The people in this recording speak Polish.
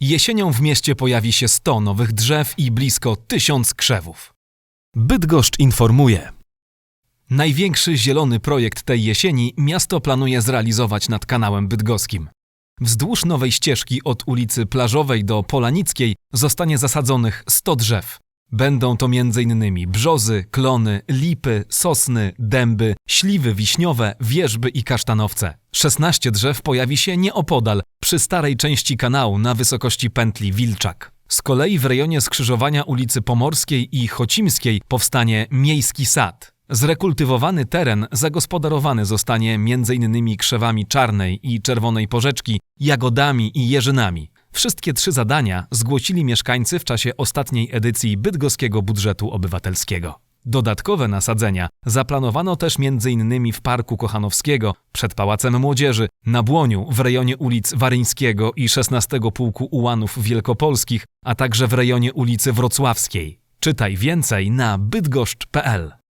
Jesienią w mieście pojawi się 100 nowych drzew i blisko 1000 krzewów. Bydgoszcz informuje. Największy zielony projekt tej jesieni miasto planuje zrealizować nad kanałem bydgoskim. Wzdłuż nowej ścieżki od ulicy Plażowej do Polanickiej zostanie zasadzonych 100 drzew. Będą to m.in. brzozy, klony, lipy, sosny, dęby, śliwy wiśniowe, wierzby i kasztanowce. 16 drzew pojawi się nieopodal, przy starej części kanału na wysokości pętli Wilczak. Z kolei w rejonie skrzyżowania ulicy Pomorskiej i Chocimskiej powstanie miejski sad. Zrekultywowany teren zagospodarowany zostanie m.in. krzewami czarnej i czerwonej porzeczki, jagodami i jeżynami. Wszystkie trzy zadania zgłosili mieszkańcy w czasie ostatniej edycji bydgoskiego budżetu obywatelskiego. Dodatkowe nasadzenia zaplanowano też m.in. w Parku Kochanowskiego, przed Pałacem Młodzieży, na Błoniu, w rejonie ulic Waryńskiego i 16 Pułku Ułanów Wielkopolskich, a także w rejonie ulicy Wrocławskiej. Czytaj więcej na bydgoszcz.pl.